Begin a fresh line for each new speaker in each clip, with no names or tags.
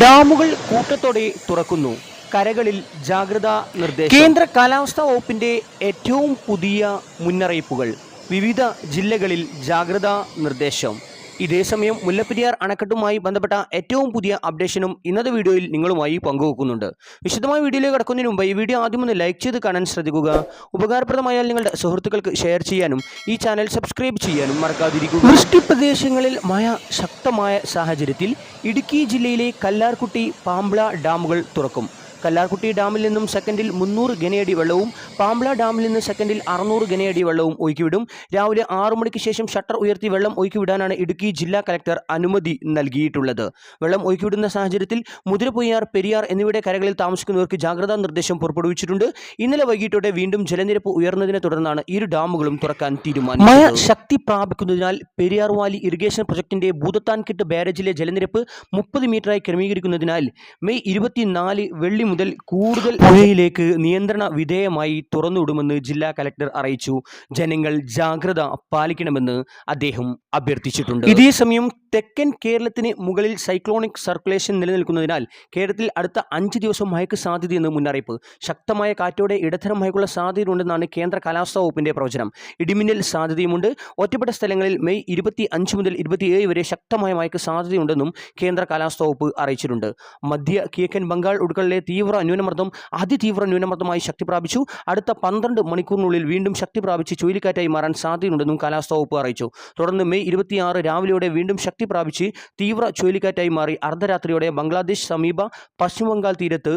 ഡാമുകൾ കൂട്ടത്തോടെ തുറക്കുന്നു കരകളിൽ ജാഗ്രതാ നിർദ്ദേശം കേന്ദ്ര കാലാവസ്ഥാ വകുപ്പിന്റെ ഏറ്റവും പുതിയ മുന്നറിയിപ്പുകൾ വിവിധ ജില്ലകളിൽ ജാഗ്രതാ നിർദ്ദേശം ഇതേസമയം മുല്ലപ്പെരിയാർ അണക്കെട്ടുമായി ബന്ധപ്പെട്ട ഏറ്റവും പുതിയ അപ്ഡേഷനും ഇന്നത്തെ വീഡിയോയിൽ നിങ്ങളുമായി പങ്കുവെക്കുന്നുണ്ട് വിശദമായ വീഡിയോയിലേക്ക് കടക്കുന്നതിന് മുമ്പ് ഈ വീഡിയോ ആദ്യം ഒന്ന് ലൈക്ക് ചെയ്ത് കാണാൻ ശ്രദ്ധിക്കുക ഉപകാരപ്രദമായാൽ നിങ്ങളുടെ സുഹൃത്തുക്കൾക്ക് ഷെയർ ചെയ്യാനും ഈ ചാനൽ സബ്സ്ക്രൈബ് ചെയ്യാനും മറക്കാതിരിക്കുക വൃഷ്ടിപ്രദേശങ്ങളിൽ മഴ ശക്തമായ സാഹചര്യത്തിൽ ഇടുക്കി ജില്ലയിലെ കല്ലാർകുട്ടി പാമ്പ്ള ഡാമുകൾ തുറക്കും കല്ലാർകുട്ടി ഡാമിൽ നിന്നും സെക്കൻഡിൽ മുന്നൂറ് ഘനയടി വെള്ളവും പാംബ്ല ഡാമിൽ നിന്ന് സെക്കൻഡിൽ അറുന്നൂറ് ഘനയടി വെള്ളവും ഒഴുക്കിവിടും രാവിലെ ആറു മണിക്ക് ശേഷം ഷട്ടർ ഉയർത്തി വെള്ളം ഒഴുക്കിവിടാനാണ് ഇടുക്കി ജില്ലാ കലക്ടർ അനുമതി നൽകിയിട്ടുള്ളത് വെള്ളം ഒഴുക്കിവിടുന്ന സാഹചര്യത്തിൽ മുതിരപ്പൊയ്യാർ പെരിയാർ എന്നിവയുടെ കരകളിൽ താമസിക്കുന്നവർക്ക് ജാഗ്രതാ നിർദ്ദേശം പുറപ്പെടുവിച്ചിട്ടുണ്ട് ഇന്നലെ വൈകിട്ടോടെ വീണ്ടും ജലനിരപ്പ് ഉയർന്നതിനെ തുടർന്നാണ് ഇരു ഡാമുകളും തുറക്കാൻ തീരുമാനം മഴ ശക്തി പ്രാപിക്കുന്നതിനാൽ പെരിയാർ വാലി ഇറിഗേഷൻ പ്രൊജക്ടിന്റെ ഭൂതത്താൻകെട്ട് ബാരേജിലെ ജലനിരപ്പ് മുപ്പത് മീറ്ററായി ക്രമീകരിക്കുന്നതിനാൽ മെയ് ഇരുപത്തിനാല് വെള്ളി മുതൽ കൂടുതൽ പുഴയിലേക്ക് നിയന്ത്രണ വിധേയമായി തുറന്നുവിടുമെന്ന് ജില്ലാ കലക്ടർ അറിയിച്ചു ജനങ്ങൾ ജാഗ്രത പാലിക്കണമെന്ന് അദ്ദേഹം അഭ്യർത്ഥിച്ചിട്ടുണ്ട് ഇതേസമയം തെക്കൻ കേരളത്തിന് മുകളിൽ സൈക്ലോണിക് സർക്കുലേഷൻ നിലനിൽക്കുന്നതിനാൽ കേരളത്തിൽ അടുത്ത അഞ്ച് ദിവസം മഴയ്ക്ക് സാധ്യതയെന്ന് മുന്നറിയിപ്പ് ശക്തമായ കാറ്റോടെ ഇടത്തരം മഴയ്ക്കുള്ള സാധ്യതയുണ്ടെന്നാണ് കേന്ദ്ര കാലാവസ്ഥാ വകുപ്പിന്റെ പ്രവചനം ഇടിമിന്നൽ സാധ്യതയുമുണ്ട് ഒറ്റപ്പെട്ട സ്ഥലങ്ങളിൽ മെയ് ഇരുപത്തി അഞ്ച് മുതൽ ഇരുപത്തിയേഴ് വരെ ശക്തമായ മഴയ്ക്ക് സാധ്യതയുണ്ടെന്നും കേന്ദ്ര കാലാവസ്ഥാ വകുപ്പ് അറിയിച്ചിട്ടുണ്ട് മധ്യ കിഴക്കൻ ബംഗാൾ ഉൾക്കടലിലെ തീവ്ര തീവ്ര ന്യൂനമർദ്ദം അതിതീവ്ര ന്യൂനമർദ്ദമായി ശക്തി പ്രാപിച്ചു അടുത്ത പന്ത്രണ്ട് മണിക്കൂറിനുള്ളിൽ വീണ്ടും ശക്തി പ്രാപിച്ച് ചുഴലിക്കാറ്റായി മാറാൻ സാധ്യതയുണ്ടെന്നും കാലാവസ്ഥാ വകുപ്പ് അറിയിച്ചു തുടർന്ന് മെയ് ഇരുപത്തിയാറ് രാവിലെയോടെ വീണ്ടും ശക്തി പ്രാപിച്ച് തീവ്ര ചുഴലിക്കാറ്റായി മാറി അർദ്ധരാത്രിയോടെ ബംഗ്ലാദേശ് സമീപ പശ്ചിമ ബംഗാൾ തീരത്ത്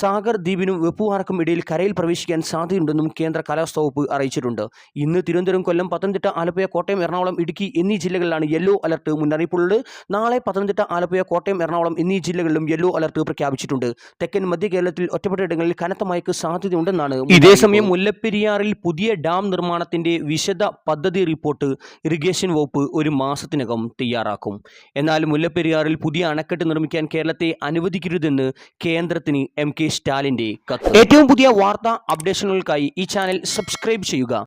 സാഗർ ദ്വീപിനും വെപ്പുവാർക്കും ഇടയിൽ കരയിൽ പ്രവേശിക്കാൻ സാധ്യതയുണ്ടെന്നും കേന്ദ്ര കാലാവസ്ഥാ വകുപ്പ് അറിയിച്ചിട്ടുണ്ട് ഇന്ന് തിരുവനന്തപുരം കൊല്ലം പത്തനംതിട്ട ആലപ്പുഴ കോട്ടയം എറണാകുളം ഇടുക്കി എന്നീ ജില്ലകളിലാണ് യെല്ലോ അലർട്ട് മുന്നറിയിപ്പുള്ളത് നാളെ പത്തനംതിട്ട ആലപ്പുഴ കോട്ടയം എറണാകുളം എന്നീ ജില്ലകളിലും യെല്ലോ അലർട്ട് പ്രഖ്യാപിച്ചിട്ടുണ്ട് തെക്കൻ മധ്യ കേരളത്തിൽ ഒറ്റപ്പെട്ട ഇടങ്ങളിൽ കനത്ത മഴയ്ക്ക് സാധ്യതയുണ്ടെന്നാണ് ഇതേസമയം മുല്ലപ്പെരിയാറിൽ പുതിയ ഡാം നിർമ്മാണത്തിന്റെ വിശദ പദ്ധതി റിപ്പോർട്ട് ഇറിഗേഷൻ വകുപ്പ് ഒരു മാസത്തിനകം തയ്യാറാക്കും എന്നാൽ മുല്ലപ്പെരിയാറിൽ പുതിയ അണക്കെട്ട് നിർമ്മിക്കാൻ കേരളത്തെ അനുവദിക്കരുതെന്ന് കേന്ദ്രത്തിന് എം കെ സ്റ്റാലിന്റെ കത്ത് ഏറ്റവും പുതിയ വാർത്താ അപ്ഡേഷനുകൾക്കായി ഈ ചാനൽ സബ്സ്ക്രൈബ് ചെയ്യുക